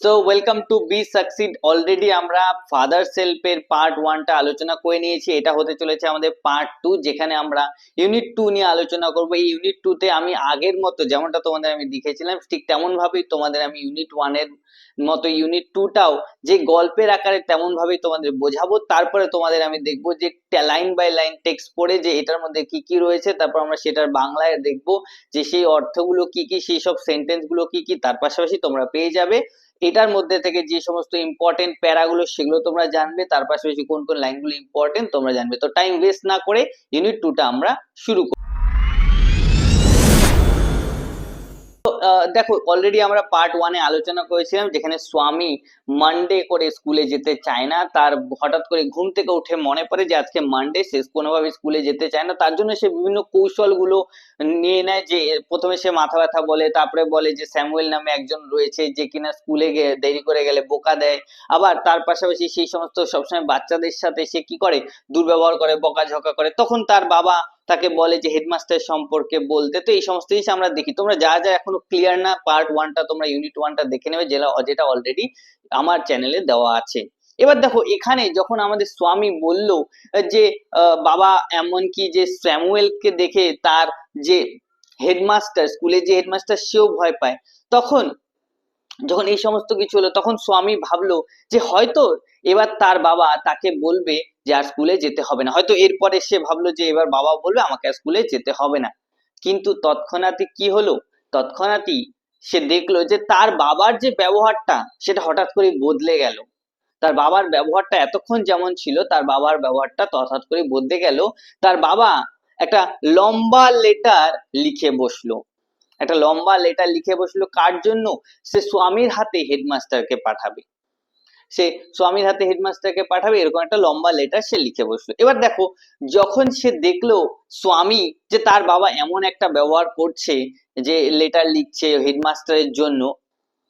So welcome to be succeed already আমরা father সেলফের part ওয়ানটা আলোচনা করে নিয়েছি। এটা হতে চলেছে আমাদের পার্ট টু যেখানে আমরা ইউনিট টু নিয়ে আলোচনা করব। এই ইউনিট টুতে আমি আগের মতো যেমনটা তোমাদের আমি দেখেছিলাম, ঠিক তেমনভাবেই তোমাদের আমি ইউনিট ওয়ানের মতো ইউনিট টুটাও যে গল্পের আকারে তেমন ভাবেই তোমাদের বোঝাবো। তারপরে তোমাদের আমি দেখব যে লাইন বাই লাইন টেক্সট পড়ে যে এটার মধ্যে কি কি রয়েছে, তারপর আমরা সেটার বাংলায় দেখব যে সেই অর্থগুলো কি কি, সেই সব সেন্টেন্সগুলো কি কি, তার পাশাপাশি তোমরা পেয়ে যাবে। এটার মধ্যে থেকে যে সমস্ত ইম্পর্টেন্ট প্যারাগুলো সেগুলো তোমরা জানবে, তার পাশাপাশি কোন কোন লাইনগুলো ইম্পর্টেন্ট তোমরা জানবে। তো টাইম ওয়েস্ট না করে ইউনিট টুটা আমরা শুরু দেখো অলরেডি আমরা পার্ট ওয়ানে আলোচনা করেছিলাম যেখানে স্বামী মানডে করে স্কুলে যেতে চায় না। তার হঠাৎ করে ঘুম থেকে উঠে মনে পড়ে যে আজকে মানডে সে কোনোভাবে স্কুলে যেতে চায় না। তার জন্য সে বিভিন্ন কৌশলগুলো নিয়ে নেয় যে, প্রথমে সে মাথা ব্যথা বলে, তারপরে বলে যে স্যামুয়েল নামে একজন রয়েছে যে কিনা স্কুলে দেরি করে গেলে বোকা দেয়। আবার তার পাশাপাশি সেই সমস্ত সবসময় বাচ্চাদের সাথে সে কি করে? দুর্ব্যবহার করে, বকাঝকা করে। তখন তার বাবা তাকে বলে যে হেডমাস্টার সম্পর্কে বলতে। তো এই সমস্ত জিনিস আমরা দেখি। তোমরা যা যা এখনও ক্লিয়ার না পার্ট ওয়ানটা তোমরা ইউনিট ওয়ানটা দেখে নেবে, যেটা যেটা অলরেডি আমার চ্যানেলে দেওয়া আছে। এবার দেখো, এখানে যখন আমাদের স্বামী বলল যে বাবা এমনকি যে স্যামুয়েলকে দেখে তার যে হেডমাস্টার স্কুলে যে হেডমাস্টার, সেও ভয় পায়। তখন, যখন এই সমস্ত কিছু হলো, তখন স্বামী ভাবলো যে হয়তো এবার তার বাবা তাকে বলবে যে আর স্কুলে যেতে হবে না। হয়তো এরপরে সে ভাবলো যে এবার বাবা বলবে, আমাকে আর স্কুলে যেতে হবে না। কিন্তু তৎক্ষণাৎই কি হলো? তৎক্ষণাৎই সে দেখল যে তার বাবার যে ব্যবহারটা, সেটা হঠাৎ করে বদলে গেল। তার বাবার ব্যবহারটা এতক্ষণ যেমন ছিল, তার বাবার ব্যবহারটা হঠাৎ করে বদলে গেল। তার বাবা একটা লম্বা লেটার লিখে বসল। একটা লম্বা লেটার লিখে বসল কার জন্য? সে স্বামীর হাতে হেডমাস্টারকে পাঠাবে। সে স্বামীর হাতে হেডমাস্টারকে পাঠাবে, এরকম একটা লম্বা লেটার সে লিখে বসল। এবার দেখো, যখন সে দেখল স্বামী যে তার বাবা এমন একটা ব্যবহার করছে যে লেটার লিখছে হেডমাস্টারের জন্য,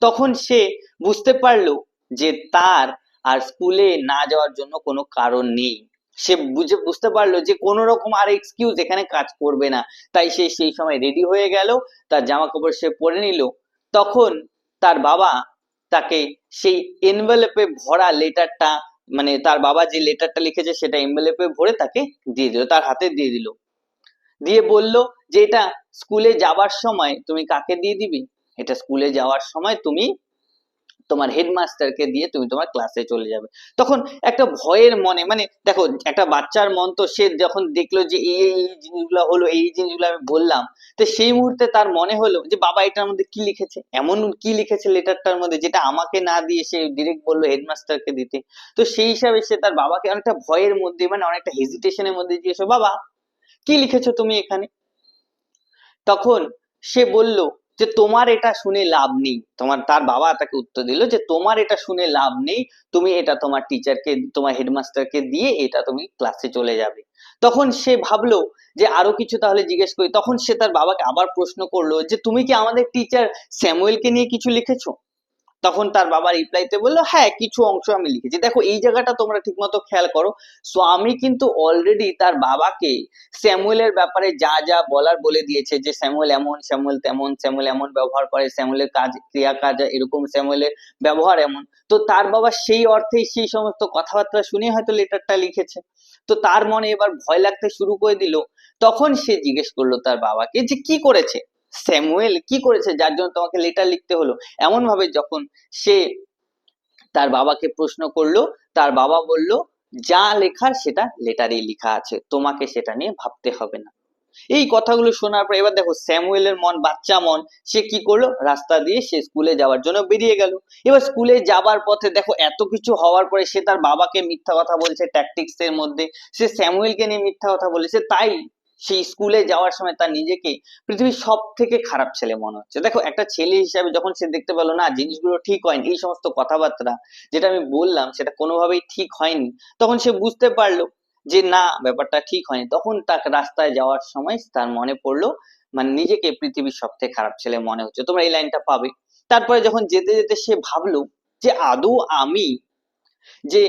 তখন সে বুঝতে পারল যে তার আর স্কুলে না যাওয়ার জন্য কোনো কারণ নেই। সে বুঝে, বুঝতে পারল যে কোনো রকম আর এক্সকিউজ এখানে কাজ করবে না। তাই সে সেই সময় রেডি হয়ে গেল, তার জামা কাপড় সে পরে নিল। তখন তার বাবা তাকে সেই এনভেলপে ভরা লেটারটা মানে তার বাবা যে লেটারটা লিখেছে সেটা এনভেলপে ভরে তাকে দিয়ে দিল, তার হাতে দিয়ে দিল। দিয়ে বলল যে এটা স্কুলে যাবার সময় তুমি কাকে দিয়ে দিবি? এটা স্কুলে যাওয়ার সময় তুমি তোমার হেডমাস্টারকে দিয়ে তুমি তোমার ক্লাসে চলে যাবে। তখন একটা ভয়ের মনে মানে দেখো, একটা বাচ্চার মন তো সে যখন দেখল যে এই এই জিনিসগুলো হলো, এই জিনিসগুলো আমি বললাম, তো সেই মুহূর্তে তার মনে হলো যে, বাবা, এটার মধ্যে কি লিখেছে? এমন কি লিখেছে লেটারটার মধ্যে যেটা আমাকে না দিয়ে সে ডিরেক্ট বলল হেডমাস্টারকে দিতে? তো সেই হিসাবে সে তার বাবাকে অনেকটা ভয়ের মধ্যে মানে অনেকটা হেজিটেশনের মধ্যে জিজ্ঞেস বাবা, কি লিখেছো তুমি এখানে? তখন সে বলল যে তোমার এটা শুনে লাভ নেই। তোমার, তার বাবা তাকে উত্তর দিল যে তোমার এটা শুনে লাভ নেই, তুমি এটা তোমার টিচারকে তোমার হেডমাস্টারকে দিয়ে এটা তুমি ক্লাসে চলে যাবে। তখন সে ভাবলো যে আরও কিছু তাহলে জিজ্ঞেস করি। তখন সে তার বাবাকে আবার প্রশ্ন করল যে, তুমি কি আমাদের টিচার স্যামুয়েলকে নিয়ে কিছু লিখেছো? তখন তার বাবা রিপ্লাইতে বলল হ্যাঁ কিছু অংশ আমি লিখেছি। দেখো, এই জায়গাটা তোমরা ঠিকমতো খেয়াল করো। স্বামী কিন্তু অলরেডি তার বাবাকে স্যামুয়েলের ব্যাপারে যা যা বলার বলে দিয়েছে যে, স্যামুয়েল এমন, স্যামুয়েল তেমন, স্যামুয়েল এমন ব্যবহার করে, স্যামুয়েলের কাজ ক্রিয়া কাজ এরকম, স্যামুয়েলের ব্যবহার এমন। তো তার বাবা সেই অর্থেই সেই সমস্ত কথাবার্তা শুনে হয়তো লেটারটা লিখেছে। তো তার মনে এবার ভয় লাগতে শুরু করে দিল। তখন সে জিজ্ঞেস করল তার বাবাকে যে, কি করেছে? স্যামুয়েল কি করেছে যার জন্য তোমাকে লেটার লিখতে হলো? এমন ভাবে যখন সে তার বাবাকে প্রশ্ন করল, তার বাবা বলল, যা লেখার সেটা লেটারেই লেখা আছে, তোমাকে সেটা নিয়ে ভাবতে হবে না। এই কথাগুলো শোনার পর এবার দেখো স্যামুয়েলের মন, বাচ্চা মন, সে কি করল? রাস্তা দিয়ে সে স্কুলে যাওয়ার জন্য বেরিয়ে গেল। এবার স্কুলে যাবার পথে দেখো এত কিছু হওয়ার পরে সে তার বাবাকে মিথ্যা কথা বলছে ট্যাকটিক্স এর মধ্যে। সে স্যামুয়েলকে নিয়ে মিথ্যা কথা বলেছে, তাই সেই স্কুলে যাওয়ার সময় তার নিজেকে পৃথিবীর সব থেকে খারাপ ছেলে মনে হচ্ছে। দেখো, একটা ছেলে হিসাবে যখন সে দেখতে পেল, না, জিনিসগুলো ঠিক হয়নি, এই সমস্ত কথাবার্তা যেটা আমি বললাম, সেটা কোনোভাবেই ঠিক হয়নি, তখন সে বুঝতে পারল যে, না, ব্যাপারটা ঠিক হয়নি। তখন তার রাস্তায় যাওয়ার সময় তার মনে পড়ল মানে নিজেকে পৃথিবীর সব থেকে খারাপ ছেলে মনে হচ্ছে। তোমরা এই লাইনটা পাবে। তারপরে যখন যেতে যেতে সে ভাবলো যে, আদৌ আমি যে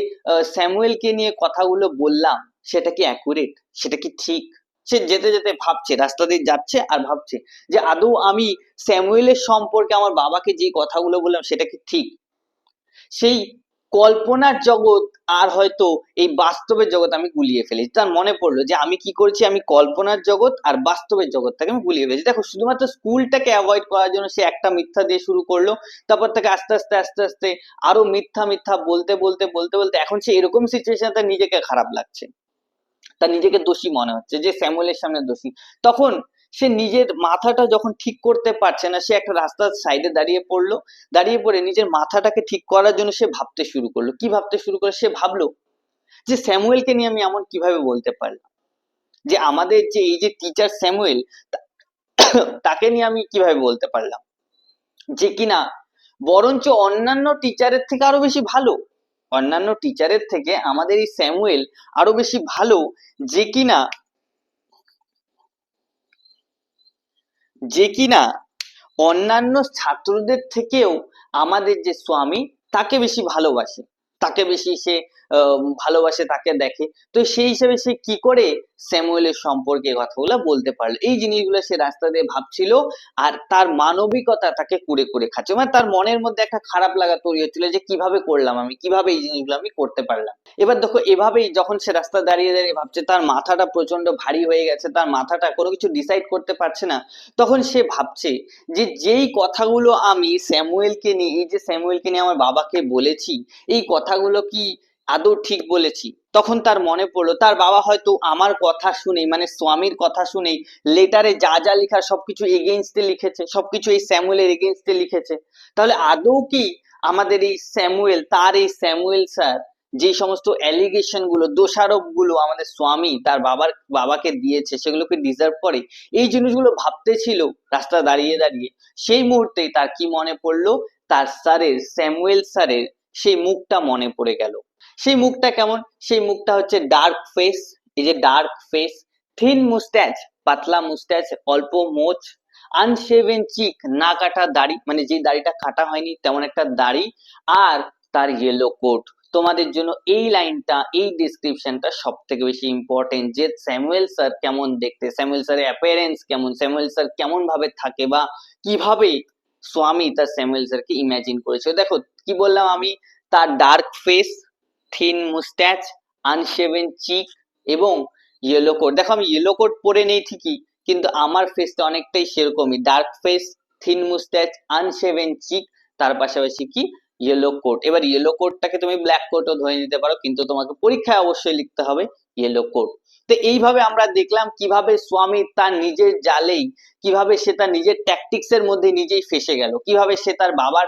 স্যামুয়েলকে নিয়ে কথাগুলো বললাম, সেটা কি অ্যাকুরেট সেটা কি ঠিক? সে যেতে যেতে ভাবছে, রাস্তা দিয়ে যাচ্ছে আর ভাবছে যে আদৌ আমি স্যামুয়েলের সম্পর্কে আমার বাবাকে যে কথাগুলো বললাম সেটা কি ঠিক? সেই কল্পনার জগৎ আর হয়তো এই বাস্তবের জগৎ আমি গুলিয়ে ফেলেছি। তার মনে পড়ল যে আমি কি করেছি? আমি কল্পনার জগৎ আর বাস্তবের জগৎটাকে আমি গুলিয়ে ফেলেছি। দেখো, শুধুমাত্র স্কুলটাকে অ্যাভয়েড করার জন্য সে একটা মিথ্যা দিয়ে শুরু করল, তারপর থেকে আস্তে আস্তে আস্তে আস্তে আরও মিথ্যা মিথ্যা বলতে বলতে বলতে বলতে এখন সে এরকম সিচুয়েশন তার নিজেকে খারাপ লাগছে। তার নিজেকে দোষী মনে হচ্ছে, যে স্যামুয়েলের সামনে দোষী। তখন সে নিজের মাথাটা যখন ঠিক করতে পারছে না, সে একটা রাস্তার সাইডে দাঁড়িয়ে পড়ল। দাঁড়িয়ে পড়ে নিজের মাথাটাকে ঠিক করার জন্য সে ভাবতে শুরু করল। কি ভাবতে শুরু করে সে ভাবলো যে স্যামুয়েলকে নিয়ে আমি এমন কীভাবে বলতে পারলাম? যে আমাদের যে এই যে টিচার স্যামুয়েল, তাকে নিয়ে আমি কীভাবে বলতে পারলাম? যে কিনা বরঞ্চ অন্যান্য টিচারের থেকে আরও বেশি ভালো। অন্যান্য টিচারের থেকে আমাদের এই স্যামুয়েল আরও বেশি ভালো যে কিনা যে কিনা অন্যান্য ছাত্রদের থেকেও আমাদের যে স্বামী তাকে বেশি ভালোবাসে। তাকে বেশি সে ভালোবাসে, তাকে দেখে। তো সেই হিসেবে সে কি করে স্যামুয়েলের সম্পর্কে কথাগুলো বলতে পারল? এই জিনিসগুলো সে রাস্তা দিয়ে ভাবছিল আর তার মানবিকতা তাকে কুড়ে কুড়ে খাচ্ছে। মানে তার মনের মধ্যে একটা খারাপ লাগা তৈরি হচ্ছিল যে কীভাবে করলাম আমি, কীভাবে এই জিনিসগুলো আমি করতে পারলাম। এবার দেখো, এভাবেই যখন সে রাস্তা দাঁড়িয়ে দাঁড়িয়ে ভাবছে, তার মাথাটা প্রচণ্ড ভারী হয়ে গেছে, তার মাথাটা কোনো কিছু ডিসাইড করতে পারছে না, তখন সে ভাবছে যে যেই কথাগুলো আমি স্যামুয়েলকে নিয়ে, এই যে স্যামুয়েলকে নিয়ে আমার বাবাকে বলেছি, এই কথাগুলো কি আদৌ ঠিক বলেছি? তখন তার মনে পড়ল, তার বাবা হয়তো আমার কথা শুনেই মানে স্বামীর কথা শুনেই লেটারে যা যা লেখা সবকিছু এগেনস্টে লিখেছে, সবকিছু এই স্যামুয়েলের এগেইনস্টে লিখেছে। তাহলে আদৌ কি আমাদের এই স্যামুয়েল, তার এই স্যামুয়েল স্যার, যে সমস্ত অ্যালিগেশনগুলো, দোষারোপগুলো আমাদের স্বামী তার বাবার, বাবাকে দিয়েছে, সেগুলোকে ডিজার্ভ করে, এই জিনিসগুলো ভাবতে ছিল রাস্তা দাঁড়িয়ে দাঁড়িয়ে, সেই মুহূর্তে তার কি মনে পড়ল? তার স্যারের, স্যামুয়েল স্যারের সেই মুখটা মনে পড়ে গেল। সেই মুখটা কেমন? সেই মুখটা হচ্ছে ডার্ক ফেস এই যে ডার্ক ফেস থিন মুস্ট্যাচ পাতলা মুস্ট্যাচ অল্প মোচ আনশেভেন চিক না কাটা দাড়ি মানে যে দাড়িটা কাটা হয়নি তেমন একটা দাড়ি আর তার ইয়েলো কোট তোমাদের জন্য এই লাইনটা এই ডিসক্রিপশনটা সব থেকে বেশি ইম্পর্টেন্ট যে স্যামুয়েল স্যার কেমন দেখতে স্যামুয়েল স্যারের অ্যাপিয়ারেন্স কেমন স্যামুয়েল স্যার কেমন ভাবে থাকে বা কীভাবে স্বামী তার স্যামুয়েল স্যারকে ইমাজিন করেছে। দেখো কি বললাম আমি? তার dark face thin moustache unshaven cheek এবং ইয়েলো কোট দেখো, আমি ইয়েলো কোট পরে নেই ঠিকই, কিন্তু আমার ফেসটা অনেকটাই সেরকমই। Dark face thin moustache unshaven cheek তার পাশাপাশি কি? ইয়েলো কোট এবার ইয়েলো কোটটাকে তুমি ব্ল্যাক কোটও ধরে নিতে পারো, কিন্তু তোমাকে পরীক্ষায় অবশ্যই লিখতে হবে ইয়েলো কোট তো এইভাবে আমরা দেখলাম কীভাবে স্বামী তার নিজের জালেই, কীভাবে সে তার নিজের ট্যাকটিক্স এর মধ্যে নিজেই ফেসে গেল, কীভাবে সে তার বাবার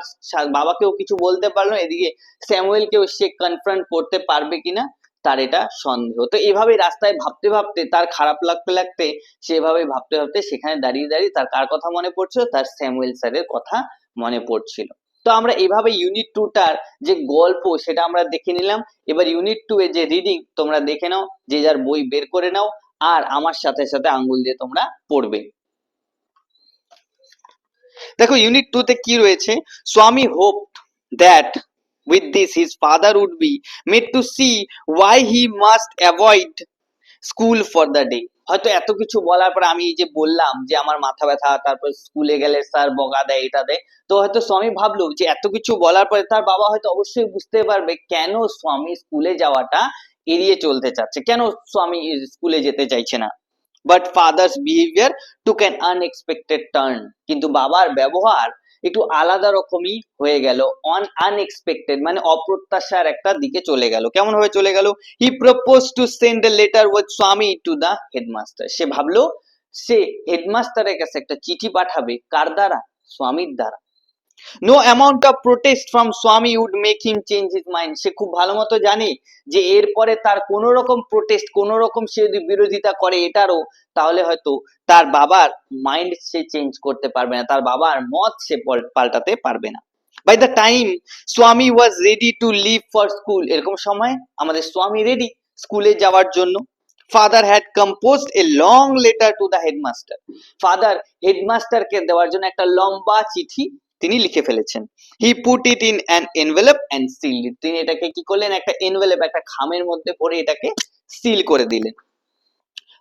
বাবাকেও কিছু বলতে পারল, এদিকে স্যামুয়েলকেও সে কনফ্রন্ট করতে পারবে কিনা, তার এটা সন্দেহ। তো এভাবে রাস্তায় ভাবতে ভাবতে, তার খারাপ লাগতে লাগতে সেভাবে ভাবতে ভাবতে সেখানে দাঁড়িয়ে দাঁড়িয়ে তার কার কথা মনে পড়ছিল? তার স্যামুয়েল স্যারের কথা মনে পড়ছিল। তো আমরা এভাবে ইউনিট টুটার যে গল্প সেটা আমরা দেখে নিলাম। এবার ইউনিট টু এর যে রিডিং তোমরা দেখে নাও, যে যার বই বের করে নাও, আর আমার সাথে সাথে আঙ্গুল দিয়ে তোমরা পড়বে। দেখো ইউনিট টু তে কি রয়েছে? Swami hope that with this his father would be made to see why he must avoid school for the day হয়তো এত কিছু বলার পর আমি যে বললাম যে আমার মাথা ব্যথা, তারপর স্কুলে গেলে স্যার বগা দেয়, এটা দেয়, তো হয়তো স্বামী ভাবলো যে এত কিছু বলার পরে তার বাবা হয়তো অবশ্যই বুঝতে পারবে কেন স্বামী স্কুলে যাওয়াটা এড়িয়ে চলতে চাচ্ছে, কেন স্বামী স্কুলে যেতে চাইছে না। But father's behaviour took an unexpected turn কিন্তু বাবার ব্যবহার একটু আলাদা রকমই হয়ে গেল অন আনএক্সপেক্টেড মানে অপ্রত্যাশার একটা দিকে চলে গেল। কেমন ভাবে চলে গেল? He propose to send the letter with Swami to the headmaster সে ভাবলো, সে হেডমাস্টারের কাছে একটা চিঠি পাঠাবে কার দ্বারা? স্বামীর দ্বারা। No amount of protest from Swami would make him change his mind সে খুব ভালো মতো জানে যে এরপরে তার কোনো রকম প্রোটেস্ট কোনো রকম সে যদি বিরোধিতা করে এটারও, তাহলে হয়তো তার বাবার মাইন্ড সে চেঞ্জ করতে পারবে না, তার বাবার মত সে পাল্টাতে পারবে না। By the time Swami was ready to leave for school এরকম সময় আমাদের স্বামী রেডি স্কুলে যাওয়ার জন্য। Father had composed a long letter to the headmaster father হেডমাস্টারকে দেওয়ার জন্য একটা লম্বা চিঠি তিনি লিখে ফেলেছেন। He put it in an envelope and seal তিনি এটাকে কি করলেন? একটা এনভেলপ একটা খামের মধ্যে পরে এটাকে সিল করে দিলেন।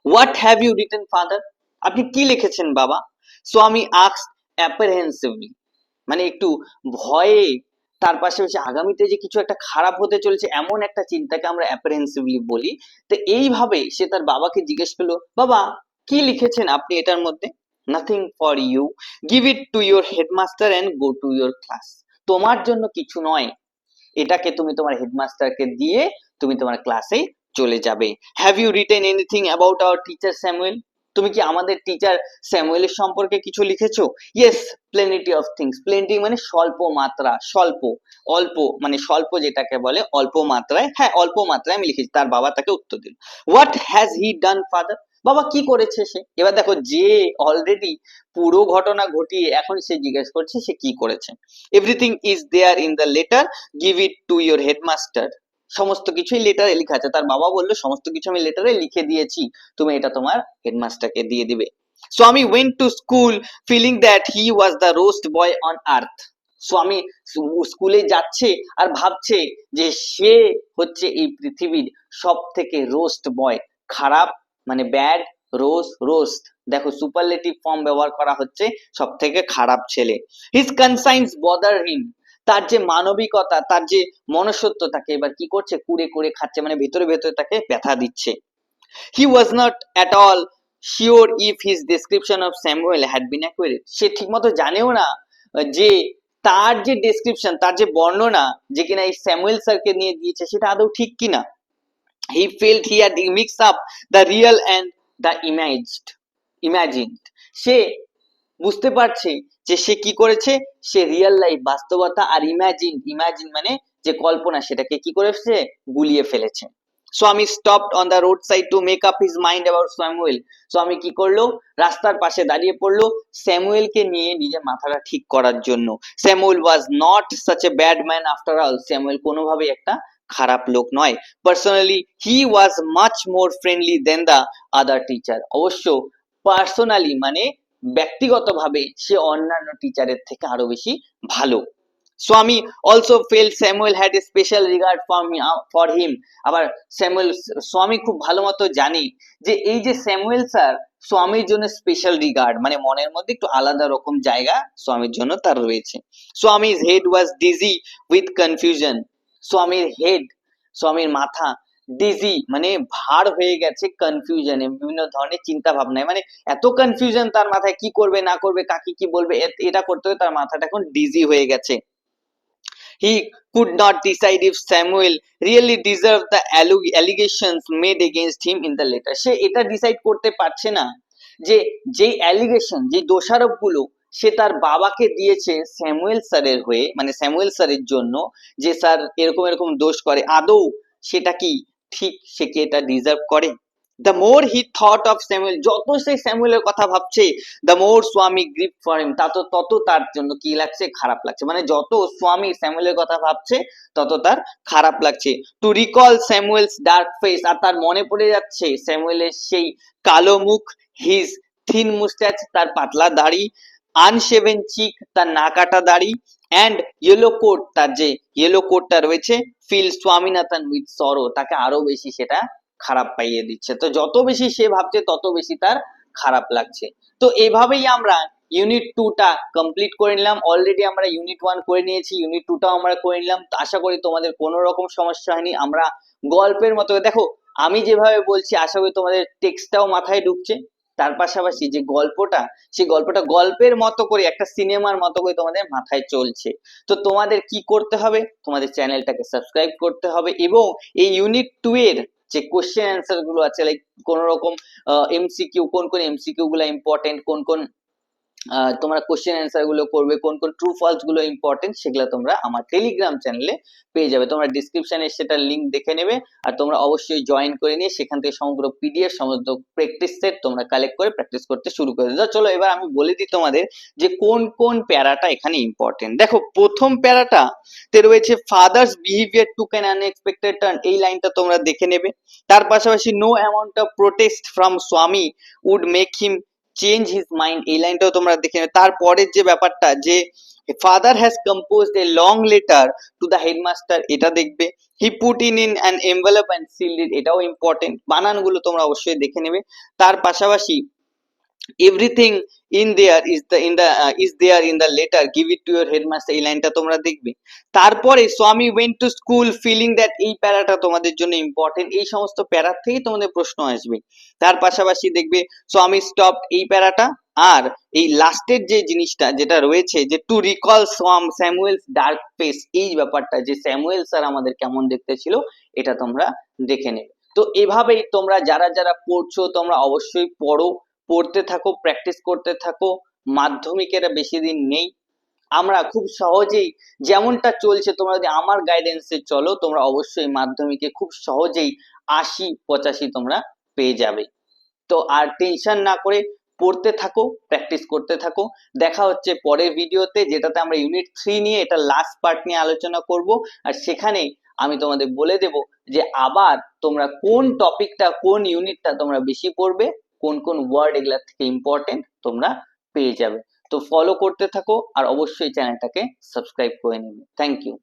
What have you written father আপনি কি লিখেছেন, বাবা? স্বামী আক্স অ্যাপ্রেহেন্সিভলি মানে একটু ভয়ে তার পাশাপাশি আগামীতে যে কিছু একটা খারাপ হতে চলেছে, এমন একটা চিন্তাকে আমরা অ্যাপারেন্সিভলি বলি। তো এইভাবে সে তার বাবাকে জিজ্ঞেস করল, বাবা, কি লিখেছেন আপনি এটার মধ্যে? Nothing for you give it to your headmaster and go to your class তোমার জন্য কিছু নয়। এটাকে তুমি তোমার হেডমাস্টারকে দিয়ে তুমি তোমার ক্লাসে চলে যাবে। Have you written anything about our teacher Samuel তুমি কি আমাদের টিচার স্যামুয়েলের সম্পর্কে কিছু লিখেছো? Yes plenty of things plenty মানে স্বল্প মাত্রা, স্বল্প, অল্প মানে স্বল্প যেটাকে বলে, অল্প মাত্রায় হ্যাঁ অল্প মাত্রায় আমি লিখেছি। তার বাবা তাকে উত্তর দিল। What has he done father বাবা, কি করেছে সে? এবার দেখো, যে অলরেডি পুরো ঘটনা ঘটিয়ে এখন সে জিজ্ঞেস করছে, সে কি করেছে? Everything is there in the letter give it to your headmaster সমস্ত কিছুই লেটারে লেখা আছে। তার বাবা বলল, সমস্ত কিছু আমি লেটারে লিখে দিয়েছি। তুমি এটা তোমার হেডমাস্টারকে দিয়ে দিবে। Swami went to school feeling that he was the roast boy on earth Swami স্কুলে যাচ্ছে আর ভাবছে যে সে হচ্ছে এই পৃথিবীর সব থেকে রোস্ট বয় খারাপ মানে ব্যাড রোজ রোস্ট দেখো সুপারলেটিভ ফর্ম ব্যবহার করা হচ্ছে সব থেকে খারাপ ছেলে। হিজ কনসাইন্স বদার হিম তার যে মানবিকতা, তার যে মনুষ্যত্ব তাকে এবার কি করছে? কুড়ে কুড়ে খাচ্ছে মানে ভেতরে ভেতরে তাকে ব্যথা দিচ্ছে। He was not at all sure if his description of Samuel had been accurate সে ঠিকমতো জানেও না যে তার যে ডেসক্রিপশন তার যে বর্ণনা যে কিনা এই স্যামুয়েল স্যারকে নিয়ে দিয়েছে, সেটা আদৌ ঠিক কিনা। He felt he had mix up the real and the ইমাইজড imagined সে বুঝতে পারছে যে সে কি করেছে? সে রিয়েল লাইফ বাস্তবতা আর ইমাজিন ইমাজিন মানে যে কল্পনা, সেটাকে কি করেছে? গুলিয়ে ফেলেছে। Swami stopped on the road side to make up his mind about Samuel Swami কি করল? রাস্তার পাশে দাঁড়িয়ে পড়ল স্যামুয়েলকে নিয়ে নিজের মাথাটা ঠিক করার জন্য। Samuel was not such a bad man after all Samuel কোনোভাবেই একটা খারাপ লোক নয়। Personally he was much more friendly than the other teacher অবশ্য পার্সোনালি মানে ব্যক্তিগতভাবে সে অন্যান্য টিচারের থেকে আরও বেশি ভালো। Swami also fell Samuel had a special regard for for him আবার স্যামুয়েল স্বামী খুব ভালো মতো জানি যে এই যে স্যামুয়েল স্যার স্বামীর জন্য স্পেশাল রিগার্ড মানে মনের মধ্যে একটু আলাদা রকম জায়গা স্বামীর জন্য তার রয়েছে। স্বামীর head was dizzy with confusion স্বামীর হেড স্বামীর মাথা ডিজি মানে ভার হয়ে গেছে কনফিউশনে বিভিন্ন ধরনের চিন্তা ভাবনায় মানে এত কনফিউশন তার মাথায় কি করবে, না করবে, কাকে কি বলবে এটা করতে হবে তার মাথাটা এখন ডিজি হয়ে গেছে। He could not decide if Samuel really deserve the allegations made against him in the letter সে এটা ডিসাইড করতে পারছে না যে যেই অ্যালিগেশন যে দোষারোপগুলো সে তার বাবাকে দিয়েছে স্যামুয়েল স্যারের হয়ে মানে স্যামুয়েল স্যারের জন্য, যে স্যার এরকম এরকম দোষ করে। আদৌ সেটা কি ঠিক? সে কি এটা ডিজার্ভ করে? The more he thought of Samuel যত সে স্যামুয়েলের কথা ভাবছে দ্য মোর স্বামী গ্রিপ ফর হিম তত তত তার জন্য কি লাগছে? খারাপ লাগছে। মানে যত স্বামী স্যামুয়েলের কথা ভাবছে, তত তার খারাপ লাগছে। To recall Samuel's dark face আর তার মনে পড়ে যাচ্ছে স্যামুয়েলের সেই কালো মুখ হিজ থিন মুস্ট্যাচ তার পাতলা দাড়ি আনশেভেন চিক, তার না কাটা দাড়ি অ্যান্ড ইয়েলো কোট তার যে ইয়েলো কোটটা রয়েছে, ফিল স্বামীনাথন উইথ সরো, তাকে আরও বেশি সেটা খারাপ পাইয়ে দিচ্ছে। তো যত বেশি সে ভাবছে, তত বেশি তার খারাপ লাগছে। তো এভাবেই আমরা ইউনিট টুটা কমপ্লিট করে নিলাম। অলরেডি আমরা ইউনিট ওয়ান করে নিয়েছি ইউনিট টুটাও আমরা করে নিলাম। আশা করি তোমাদের কোনো রকম সমস্যা হয়নি। আমরা গল্পের মতো দেখো, আমি যেভাবে বলছি, আশা করি তোমাদের টেক্সটটাও মাথায় ঢুকছে। তার পাশাপাশি যে গল্পটা, সেই গল্পটা গল্পের মতো করে, একটা সিনেমার মতো করে তোমাদের মাথায় চলছে। তো তোমাদের কি করতে হবে? তোমাদের চ্যানেলটাকে সাবস্ক্রাইব করতে হবে এবং এই ইউনিট টু এর যে কোশ্চেন অ্যান্সারগুলো আছে লাইক কোন রকম এমসিকিউ কোন কোন এমসিকিউ গুলো ইম্পর্টেন্ট কোন কোন তোমরা কোশ্চেন অ্যান্সারগুলো করবে, কোন কোন ট্রু ফলসগুলো ইম্পর্টেন্ট সেগুলো তোমরা আমার টেলিগ্রাম চ্যানেলে পেয়ে যাবে। তোমরা ডিসক্রিপশনে সেটার লিংক দেখে নেবে আর তোমরা অবশ্যই জয়েন করে নিয়ে সেখান থেকে সমগ্র পিডিএফ সমস্ত প্র্যাকটিস সেট তোমরা কালেক্ট করে প্র্যাকটিস করতে শুরু করে দাও। চলো এবার আমি বলে দিই তোমাদের যে কোন কোন প্যারাটা এখানে ইম্পর্টেন্ট দেখো, প্রথম প্যারাটা তে রয়েছে father's behaviour took an unexpected turn এই লাইনটা তোমরা দেখে নেবে। তার পাশাপাশি no amount of protest from Swami would make him change his mind এই লাইনটাও তোমরা দেখে তারপরের যে ব্যাপারটা, যে father has compose a long letter to the headmaster এটা দেখবে। He put in in and envelope and sealed it এটাও ইম্পর্টেন্ট বানানগুলো তোমরা অবশ্যই দেখে নেবে। তার পাশাপাশি everything in there is the in the is there in the letter give it to your headmaster এই লাইনটা তোমরা দেখবে। তারপরে Swami went to school feeling that এই প্যারাটা তোমাদের জন্য ইম্পর্টেন্ট এই সমস্ত প্যারার থেকেই তোমাদের প্রশ্ন আসবে। তার পাশাপাশি দেখবে, স্বামী স্টপ এই প্যারাটা। আর এই লাস্টের যে জিনিসটা, যেটা রয়েছে, যে to recall Swami Samuel's dark face এই ব্যাপারটা, যে স্যামুয়েল স্যার আমাদের কেমন দেখতে ছিল, এটা তোমরা দেখে নেবে। তো এভাবেই তোমরা যারা যারা পড়ছো, তোমরা অবশ্যই পড়ো। পড়তে থাকো প্র্যাকটিস করতে থাকো, মাধ্যমিকের বেশি দিন নেই। আমরা খুব সহজেই যেমনটা চলছে, তোমরা যদি আমার গাইডেন্সে চলো, তোমরা অবশ্যই মাধ্যমিকে খুব সহজেই আশি, পঁচাশি তোমরা পেয়ে যাবে। তো আর টেনশন না করে পড়তে থাকো প্র্যাকটিস করতে থাকো। দেখা হচ্ছে পরের ভিডিওতে যেটাতে আমরা ইউনিট থ্রি নিয়ে এটা লাস্ট পার্ট নিয়ে আলোচনা করব। আর সেখানে আমি তোমাদের বলে দেব যে আবার তোমরা কোন টপিকটা কোন ইউনিটটা তোমরা বেশি পড়বে কোন কোন ওয়ার্ড এগুলার থেকে ইম্পর্টেন্ট তোমরা পেয়ে যাবে। তো ফলো করতে থাকো আর অবশ্যই চ্যানেলটাকে সাবস্ক্রাইব করে নেবে। Thank you